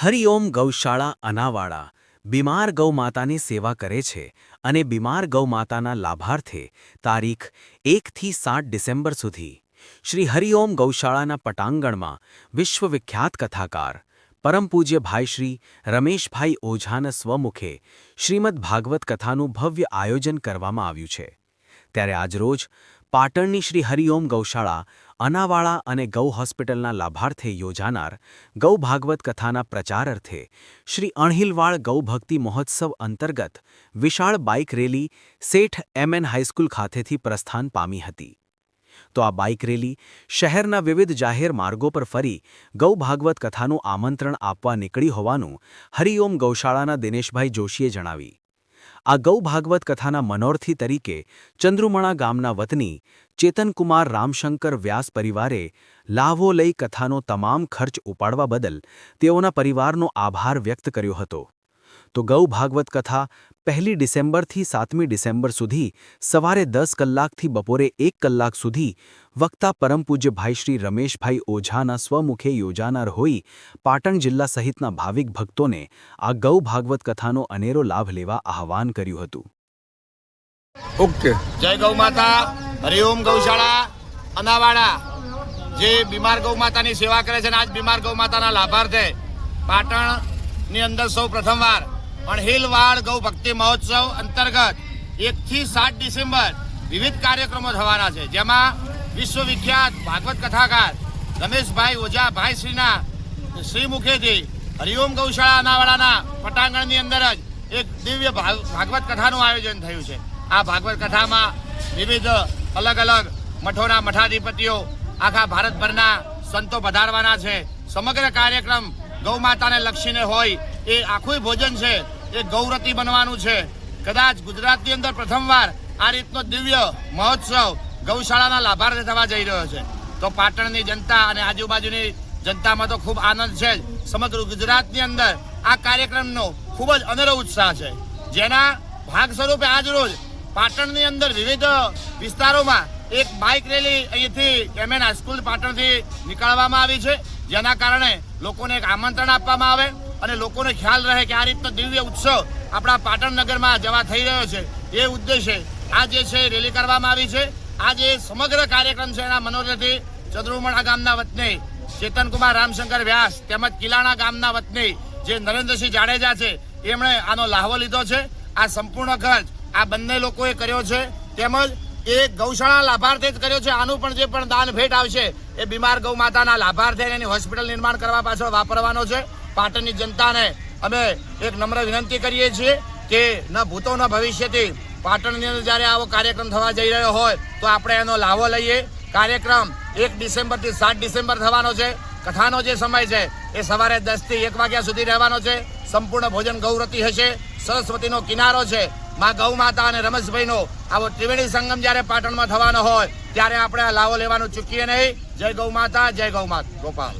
હરિઓમ ગૌશાળા અનાવાળા બીમાર ગૌમાતાની સેવા કરે છે અને બીમાર ગૌમાતાના લાભાર્થે તારીખ એકથી સાત ડિસેમ્બર સુધી શ્રી હરિઓમ ગૌશાળાના પટાંગણમાં વિશ્વવિખ્યાત કથાકાર, પરમ પૂજ્ય ભાઈ શ્રી રમેશભાઈ ઓઝાના સ્વમુખે શ્રીમદ ભાગવત કથાનું ભવ્ય આયોજન કરવામાં આવ્યું છે. ત્યારે આજરોજ પાટણની શ્રી હરિઓમ ગૌશાળા અનાવાળા અને ગૌ હોસ્પિટલના લાભાર્થે યોજાનાર ગૌ ભાગવત કથાના પ્રચાર અર્થે શ્રી અણહિલવાળ ગૌભક્તિ મહોત્સવ અંતર્ગત વિશાળ bike rally Sheth MN high school ખાતેથી પ્રસ્થાન પામી હતી. તો આ બાઇક રેલી શહેરના વિવિધ જાહેર માર્ગો પર ફરી ગૌ ભાગવત કથાનું આમંત્રણ આપવા નીકળી હોવાનું હરિઓમ ગૌશાળાના દિનેશભાઈ જોશીએ જણાવી. આ ગૌ ભાગવત કથાના મનોરથી તરીકે ચંદ્રુમણા ગામના વતની ચેતનકુમાર રામશંકર વ્યાસ પરિવારે લાવો લઈ કથાનો તમામ ખર્ચ ઉપાડવા બદલ તેઓના પરિવારનો આભાર વ્યક્ત કર્યો હતો. તો ગૌ ભાગવત કથા પહેલી ડિસેમ્બરથી સાતમી ડિસેમ્બર સુધી સવારે દસ કલાકથી બપોરે એક કલાક સુધી વક્તા પરમ પૂજ્ય ભાઈ શ્રી રમેશભાઈ ઓઝાના સ્વમુખે યોજાનાર હોઈ પાટણ જિલ્લા સહિતના ભાવિક ભક્તોને આ ગૌ ભાગવત કથાનો અનેરો લાભ લેવા આહવાન કર્યું હતું. ઓકે. જય ગૌ માતા. હરિઓમ ગૌશાળા. અનાવાડા. જે બીમાર ગૌ માતાની સેવા કરે છે અને આજ બીમાર ગૌ માતાના લાભાર્થે પાટણની અંદર સૌ પ્રથમવાર અણહિલવાડ ગૌ ભક્તિ મહોત્સવ અંતર્ગત એકથી સાત ડિસેમ્બર વિવિધ કાર્યક્રમો થવાના છે. જેમાં વિશ્વવિખ્યાત ભાગવત કથાકાર રમેશભાઈ ઓઝા શ્રી મુખેથી હરિઓમ ગૌશાળા અનાવાડાના પટાંગણની અંદર જ એક દિવ્ય ભાગ- ભાગવત કથાનું આયોજન થયું છે. આ ભાગવત કથામાં વિવિધ અલગ અલગ મઠોના મઠાધિપતિઓ આખા ભારતભરના સંતો પધારવાના છે. સમગ્ર કાર્યક્રમ ગૌ માતાને લક્ષીને હોય એ આખું ભોજન છે. એ ગૌરતી બનવાનું છે. કદાચ ગુજરાતની અંદર પ્રથમવાર આ રીતનો દિવ્ય મહોત્સવ ગૌશાળાના લાભાર્થે થવા જઈ રહ્યો છે. તો પાટણની જનતા અને આજુબાજુની જનતામાં તો ખૂબ આનંદ છે જ. સમગ્ર ગુજરાતની અંદર આ કાર્યક્રમનો ખૂબ જ અનેરો ઉત્સાહ છે. જેના ભાગ સ્વરૂપે આજ રોજ પાટણની અંદર વિવિધ વિસ્તારોમાં એક બાઇક રેલી અહીંથી એમએન હાઈસ્કૂલ પાટણથી નીકળવામાં આવી છે. જેના કારણે લોકોને એક આમંત્રણ આપવામાં આવે. અને લોકોને ખ્યાલ રહે કે આ રીતનો દિવ્ય ઉત્સવ આપણા પાટણ નગરમાં જવા થઈ રહ્યો છે. એ ઉદ્દેશે આ જે છે રેલી કરવામાં આવી છે. આ જે સમગ્ર કાર્યક્રમ છે એના મનોરથી ચંદ્રુમણા ગામના વતની ચેતનકુમાર રામશંકર વ્યાસ તેમજ કિલાણા ગામના વતની જે નરેન્દ્રસિંહ જાડેજા છે, એમણે આનો લાહવો લીધો છે. આ સંપૂર્ણ ખર્ચ આ બંને લોકોએ કર્યો છે. તેમજ એ ગૌશાળા લાભાર્થે જ કર્યો છે. આનું પણ જે પણ દાન ભેટ આવશે એ બીમાર ગૌ માતાના લાભાર્થે એની હોસ્પિટલ નિર્માણ કરવા પાછળ વાપરવાનો છે. પાટણની જનતાને અમે એક નમ્ર વિનંતી કરીએ છીએ કે ન ભૂતો ન ભવિષ્યથી પાટણની અંદર જ્યારે આવો કાર્યક્રમ થવા જઈ રહ્યો હોય, તો આપણે એનો લાવો લઈએ. કાર્યક્રમ એક ડિસેમ્બરથી સાત ડિસેમ્બર થવાનો છે. કથાનો જે સમય છે, એ સવારે દસથી એક વાગ્યા સુધી રહેવાનો છે. સંપૂર્ણ ભોજન ગૌરતી હશે. સરસ્વતીનો કિનારો છે. માં ગૌ માતા અને રમેશભાઈનો આવો ત્રિવેણી સંગમ જ્યારે પાટણમાં થવાનો હોય, ત્યારે આપણે આ લાવો લેવાનું ચૂકીએ નહીં. જય ગૌ માતા, જય ગૌ માતા ગોપાલ.